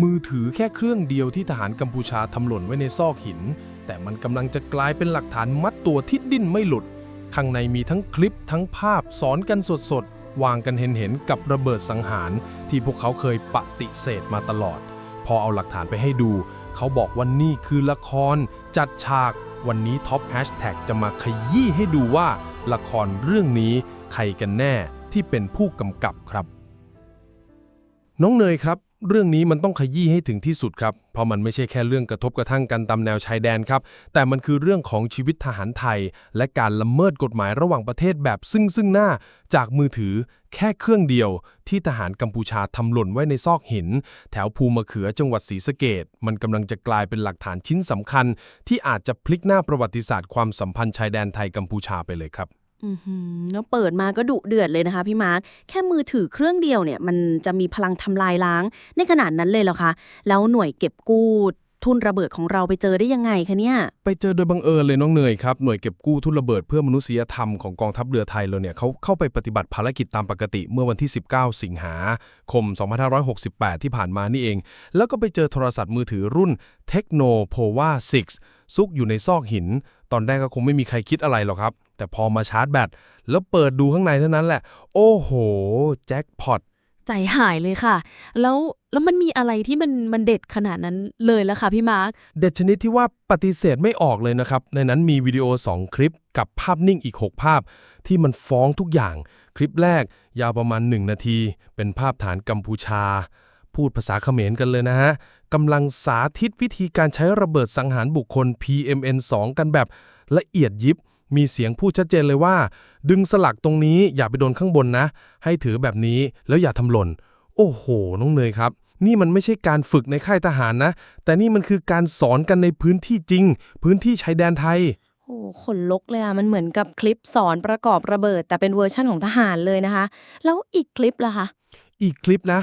มือถือแค่เครื่องเดียวที่ทหารกัมพูชาทำหล่นไว้ในซอกหิน แต่มันกำลังจะกลายเป็นหลักฐานมัดตัวที่ดิ้นไม่หลุด ข้างในมีทั้งคลิปทั้งภาพสอนกันสดๆ วางกันเห็นๆ กับระเบิดสังหาร ที่พวกเขาเคยปฏิเสธมาตลอด พอเอาหลักฐานไปให้ดู เขาบอกว่านี่คือละคร จัดฉาก วันนี้ท็อปแฮชแท็กจะมาขยี้ให้ดูว่า ละครเรื่องนี้ใครกันแน่ที่เป็นผู้กำกับครับ น้องเนยครับ เรื่องนี้มันต้องขยี้ให้ถึงที่สุดครับ เพราะมันไม่ใช่แค่เรื่องกระทบกระทั่งกันตามแนวชายแดนครับ แต่มันคือเรื่องของชีวิตทหารไทย และการละเมิดกฎหมายระหว่างประเทศแบบซึ่งซึ่งหน้า จากมือถือแค่เครื่องเดียว ที่ทหารกัมพูชาทำหล่นไว้ในซอกหิน แถวภูมะเขือจังหวัดศรีสะเกดมันกำลังจะกลายเป็นหลักฐานชิ้นสำคัญ ที่อาจจะพลิกหน้าประวัติศาสตร์ความสัมพันธ์ชายแดนไทยกัมพูชาไปเลยครับ แล้วเปิดมาก็ดุเดือดเลยนะคะพี่มาร์คแค่มือถือเครื่องเดียวเนี่ย มันจะมีพลังทำลายล้างในขนาดนั้นเลยเหรอคะ แล้วหน่วยเก็บกู้ ทุนระเบิดของเราไปเจอได้ยังไงคะเนี่ย ไปเจอโดยบังเอิญเลยน้องเนยครับ หน่วยเก็บกู้ทุนระเบิดเพื่อมนุษยธรรมของกองทัพเรือไทยเราเนี่ยเขาเข้าไปปฏิบัติภารกิจตามปกติเมื่อวันที่ 19 สิงหาคม 2568 ที่ผ่านมานี่เอง แล้วก็ไปเจอโทรศัพท์มือถือรุ่น Tecno Pova 6ซุกอยู่ในซอกหิน ตอนแรกก็คงไม่มีใครคิดอะไรหรอกครับ แต่พอมาชาร์จแบตแล้วเปิดดูข้างในเท่านั้นแหละ โอ้โหแจ็คพอต ใจหายเลยค่ะ แล้วแล้วมันมีอะไรที่มันมันเด็ดขนาดนั้นเลยละค่ะพี่มาร์ค เด็ดชนิดที่ว่าปฏิเสธไม่ออกเลยนะครับ ในนั้นมีวิดีโอ 2 คลิปกับภาพนิ่งอีก 6 ภาพ ที่มันฟ้องทุกอย่าง คลิปแรกยาวประมาณ 1 นาที เป็นภาพฐานกัมพูชา พูดภาษาเขมรกันเลยนะฮะกำลังสาธิตวิธีการใช้ระเบิดสังหารบุคคล PMN2 กันแบบละเอียดยิบ มีเสียงพูดชัดเจนเลยว่า ดึงสลักตรงนี้อย่าไปโดนข้างบนนะ ให้ถือแบบนี้แล้วอย่าทำหล่น โอ้โห น้องเนยครับ นี่มันไม่ใช่การฝึกในค่ายทหารนะ แต่นี่มันคือการสอนกันในพื้นที่จริง พื้นที่ชายแดนไทยโอ้ขนลุกเลยอะมันเหมือนกับคลิปสอนประกอบระเบิด แต่เป็นเวอร์ชั่นของทหารเลยนะคะ แล้วอีกคลิปล่ะคะ อีกคลิปนะ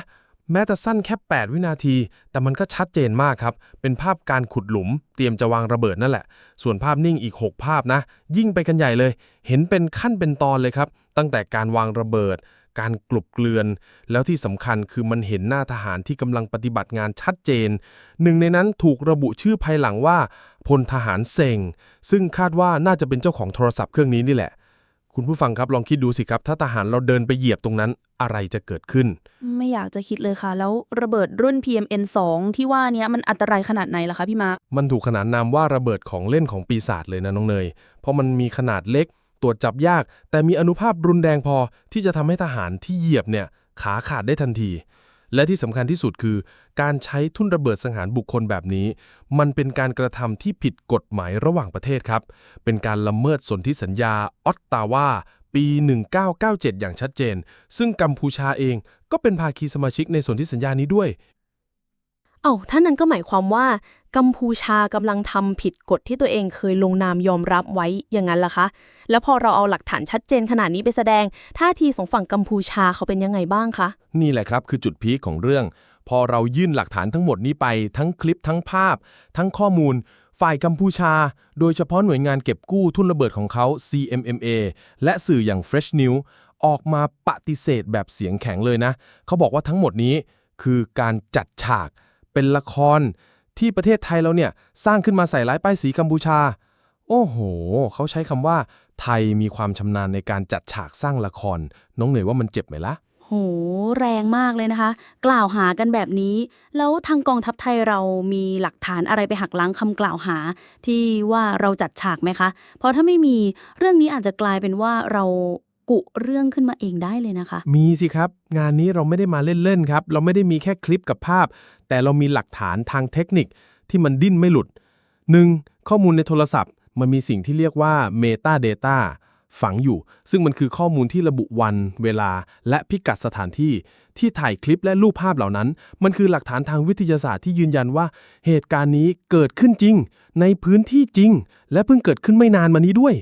แม้แต่สั้นแค่ 8 วินาที แต่มันก็ชัดเจนมากครับ เป็นภาพการขุดหลุม เตรียมจะวางระเบิดนั่นแหละ ส่วนภาพนิ่งอีก 6 ภาพนะ ยิ่งไปกันใหญ่เลย เห็นเป็นขั้นเป็นตอนเลยครับ ตั้งแต่การวางระเบิด การกลุบเกลือน แล้วที่สำคัญคือมันเห็นหน้าทหารที่กำลังปฏิบัติงานชัดเจน หนึ่งในนั้นถูกระบุชื่อภายหลังว่าพลทหารเซงซึ่งคาดว่าน่าจะเป็นเจ้าของโทรศัพท์เครื่องนี้นี่แหละ คุณผู้ฟังครับลองคิดดูสิครับ ถ้าทหารเราเดินไปเหยียบตรงนั้นอะไรจะเกิดขึ้น ไม่อยากจะคิดเลยค่ะ แล้วระเบิดรุ่น PMN2 ที่ว่าเนี้ยมันอันตรายขนาดไหนล่ะคะพี่มาร์คมันถูกขนานนามว่าระเบิดของเล่นของปีศาจเลยนะน้องเนย เพราะมันมีขนาดเล็กตรวจจับยาก แต่มีอนุภาพรุนแรงพอที่จะทำให้ทหารที่เหยียบเนี่ยขาขาดได้ทันที และที่สำคัญที่สุดคือ การใช้ทุ่นระเบิดสังหารบุคคลแบบนี้ มันเป็นการกระทำที่ผิดกฎหมายระหว่างประเทศครับ เป็นการละเมิดสนธิสัญญาออตตาวาปี 1997 อย่างชัดเจน ซึ่งกัมพูชาเองก็เป็นภาคีสมาชิกในสนธิสัญญานี้ด้วย เอ้าท่านนั้นก็หมายความว่า กัมพูชากำลังทำผิดกฎที่ตัวเองเคยลงนามยอมรับไว้อย่างนั้นล่ะคะ แล้วพอเราเอาหลักฐานชัดเจนขนาดนี้ไปแสดง ท่าทีของฝั่งกัมพูชาเขาเป็นยังไงบ้างคะ นี่แหละครับคือจุดพีคของเรื่อง พอเรายื่นหลักฐานทั้งหมดนี้ไป ทั้งคลิปทั้งภาพ ทั้งข้อมูล ฝ่ายกัมพูชา โดยเฉพาะหน่วยงานเก็บกู้ทุนระเบิดของเขา CMMA และสื่ออย่าง Fresh News ออกมาปฏิเสธแบบเสียงแข็งเลยนะ เขาบอกว่าทั้งหมดนี้คือการจัดฉาก เป็นละคร ที่ประเทศไทยเราเนี่ยสร้างขึ้นมาใส่ร้ายป้ายสีกัมพูชา โอ้โห เขาใช้คำว่า ไทยมีความชำนาญในการจัดฉากสร้างละคร น้องเหนื่อยว่ามันเจ็บไหมล่ะโห แรงมากเลยนะคะ กล่าวหากันแบบนี้ แล้วทางกองทัพไทยเรามีหลักฐานอะไรไปหักล้างคำกล่าวหา ที่ว่าเราจัดฉากไหมคะ เพราะถ้าไม่มีเรื่องนี้อาจจะกลายเป็นว่าเรา กุเรื่องขึ้นมาเองได้เลยนะคะ มีสิครับ งานนี้เราไม่ได้มาเล่นๆครับ เราไม่ได้มีแค่คลิปกับภาพ แต่เรามีหลักฐานทางเทคนิคที่มันดิ้นไม่หลุด 1. ข้อมูลในโทรศัพท์ มันมีสิ่งที่เรียกว่า Meta Data ฝังอยู่ ซึ่งมันคือข้อมูลที่ระบุวัน เวลา และพิกัดสถานที่ ที่ถ่ายคลิปและรูปภาพเหล่านั้น มันคือหลักฐานทางวิทยาศาสตร์ที่ยืนยันว่า เหตุการณ์นี้เกิดขึ้นจริง ในพื้นที่จริง และเพิ่งเกิดขึ้นไม่นานมานี้ด้วย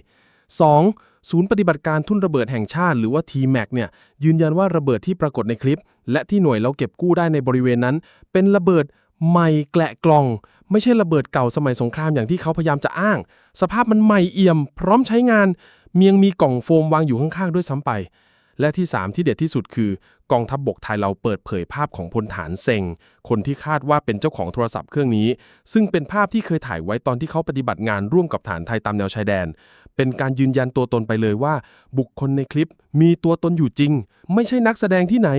2. ศูนย์ปฏิบัติการทุ่นระเบิดแห่งชาติหรือว่า TMAC เนี่ยยืนยันว่าระเบิดที่ปรากฏในคลิป และที่หน่วยเราเก็บกู้ได้ในบริเวณนั้น เป็นระเบิดใหม่แกละกล่อง ไม่ใช่ระเบิดเก่าสมัยสงครามอย่างที่เขาพยายามจะอ้าง สภาพมันใหม่เอี่ยม พร้อมใช้งานเมียงมีกล่องโฟมวางอยู่ข้างๆ ด้วยซ้ำไป และที่ 3 ที่เด็ดที่สุดคือกองทัพบบกไทยเราเปิดเผยภาพของพลฐานเซงคนที่คาดว่าเป็นเจ้าของโทรศัพท์เครื่องนี้ ซึ่งเป็นภาพที่เคยถ่ายไว้ตอนที่เขาปฏิบัติงานร่วมกับฐานไทยตามแนวชายแดน เป็นการยืนยันตัวตนไปเลยว่า บุคคลในคลิปมีตัวตนอยู่จริง ไม่ใช่นักแสดงที่ไหน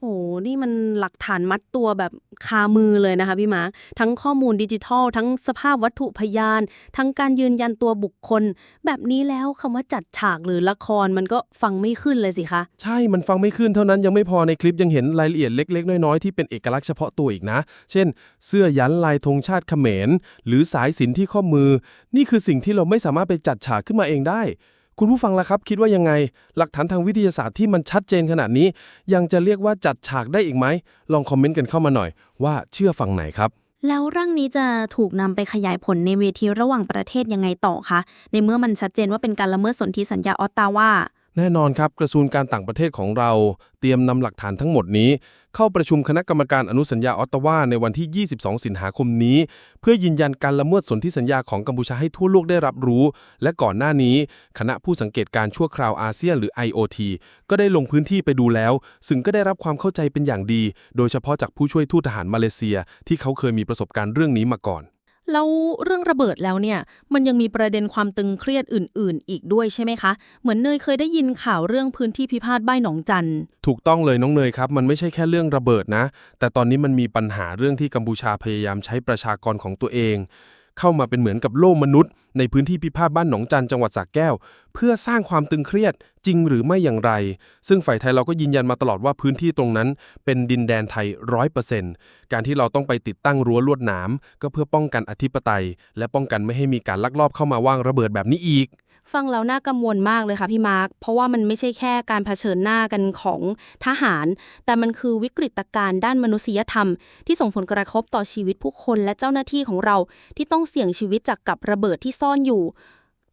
โอ้โห นี่มันหลักฐานมัดตัวแบบคามือเลยนะคะพี่มาร์คทั้งข้อมูลดิจิทัล ทั้งสภาพวัตถุพยาน ทั้งการยืนยันตัวบุคคล แบบนี้แล้วคำว่าจัดฉากหรือละครมันก็ฟังไม่ขึ้นเลยสิคะ ใช่ มันฟังไม่ขึ้นเท่านั้นยังไม่พอในคลิปยังเห็นรายละเอียดเล็ก ๆ น้อยๆ ที่เป็นเอกลักษณ์เฉพาะตัวอีกนะ เช่น เสื้อยันลายธงชาติเขมร หรือสายสิญจนที่ข้อมือ นี่คือสิ่งที่เราไม่สามารถไปจัดฉากขึ้นมาเองได้ คุณผู้ฟังล่ะครับ คิดว่ายังไง หลักฐานทางวิทยาศาสตร์ที่มันชัดเจนขนาดนี้ ยังจะเรียกว่าจัดฉากได้อีกไหม ลองคอมเมนต์กันเข้ามาหน่อย ว่าเชื่อฝั่งไหนครับ แล้วเรื่องนี้จะถูกนำไปขยายผลในเวทีระหว่างประเทศยังไงต่อคะ ในเมื่อมันชัดเจนว่าเป็นการละเมิดสนธิสัญญาออตตาวาแน่นอนครับกระทรวงการต่างประเทศของเรา เตรียมนำหลักฐานทั้งหมดนี้ เข้าประชุมคณะกรรมการอนุสัญญาออตตาวาในวันที่ 22 สิงหาคมนี้ เพื่อยืนยันการละเมิดสนธิสัญญาของกัมพูชาให้ทั่วโลกได้รับรู้ และก่อนหน้านี้คณะผู้สังเกตการณ์ชั่วคราวอาเซียนหรือ IOT ก็ได้ลงพื้นที่ไปดูแล้ว ซึ่งก็ได้รับความเข้าใจเป็นอย่างดี โดยเฉพาะจากผู้ช่วยทูตทหารมาเลเซีย ที่เขาเคยมีประสบการณ์เรื่องนี้มาก่อน แล้วเรื่องระเบิดแล้วเนี่ย มันยังมีประเด็นความตึงเครียดอื่น ๆ อีกด้วยใช่ไหมคะ เหมือนเนยเคยได้ยินข่าวเรื่องพื้นที่พิพาทบ้ายหนองจัน ถูกต้องเลยน้องเนยครับ มันไม่ใช่แค่เรื่องระเบิดนะ แต่ตอนนี้มันมีปัญหาเรื่องที่กัมพูชาพยายามใช้ประชากรของตัวเอง เข้ามาเป็นเหมือนกับโล่มนุษย์ ในพื้นที่พิพาทบ้านหนองจันจังหวัดสระแก้ว เพื่อสร้างความตึงเครียดจริงหรือไม่อย่างไร ซึ่งฝ่ายไทยเราก็ยืนยันมาตลอดว่าพื้นที่ตรงนั้น เป็นดินแดนไทยร้อยเปอร์เซนต์การที่เราต้องไปติดตั้งรั้วลวดหนามก็เพื่อป้องกันอธิปไตย และป้องกันไม่ให้มีการลักลอบเข้ามาวางระเบิดแบบนี้อีก ฟังแล้วน่ากังวลมากเลยค่ะพี่มาร์ค เพราะว่ามันไม่ใช่แค่การเผชิญหน้ากันของทหาร แต่มันคือวิกฤตการณ์ด้านมนุษยธรรม ที่ส่งผลกระทบต่อชีวิตผู้คนและเจ้าหน้าที่ของเราที่ต้องเสี่ยงชีวิตจากกับระเบิดที่ซ่อนอยู่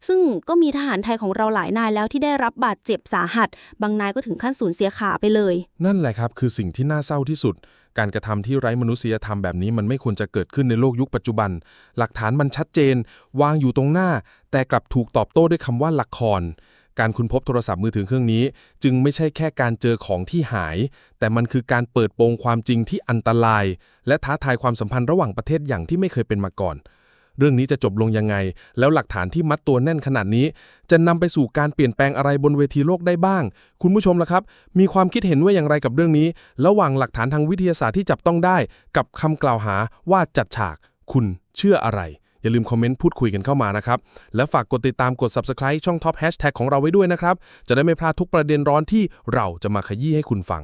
ซึ่งก็มีทหารไทยของเราหลายนายแล้วที่ได้รับบาดเจ็บสาหัส บางนายก็ถึงขั้นสูญเสียขาไปเลย นั่นแหละครับคือสิ่งที่น่าเศร้าที่สุด การกระทำที่ไร้มนุษยธรรมแบบนี้มันไม่ควรจะเกิดขึ้นในโลกยุคปัจจุบัน หลักฐานมันชัดเจน วางอยู่ตรงหน้า แต่กลับถูกตอบโต้ด้วยคำว่าละครการคุณพบโทรศัพท์มือถือเครื่องนี้ จึงไม่ใช่แค่การเจอของที่หาย แต่มันคือการเปิดโปงความจริงที่อันตราย และท้าทายความสัมพันธ์ระหว่างประเทศอย่างที่ไม่เคยเป็นมาก่อน เรื่องนี้จะจบลงยังไง แล้วหลักฐานที่มัดตัวแน่นขนาดนี้ จะนำไปสู่การเปลี่ยนแปลงอะไรบนเวทีโลกได้บ้าง คุณผู้ชมล่ะครับ มีความคิดเห็นว่าอย่างไรกับเรื่องนี้ ระหว่างหลักฐานทางวิทยาศาสตร์ที่จับต้องได้ กับคำกล่าวหาว่าจัดฉาก คุณเชื่ออะไรอย่าลืมคอมเมนต์พูดคุยกันเข้ามานะครับ และฝากกดติดตามกด Subscribe ช่อง Top Hashtag ของเราไว้ด้วยนะครับ จะได้ไม่พลาดทุกประเด็นร้อนที่เราจะมาขยี้ให้คุณฟัง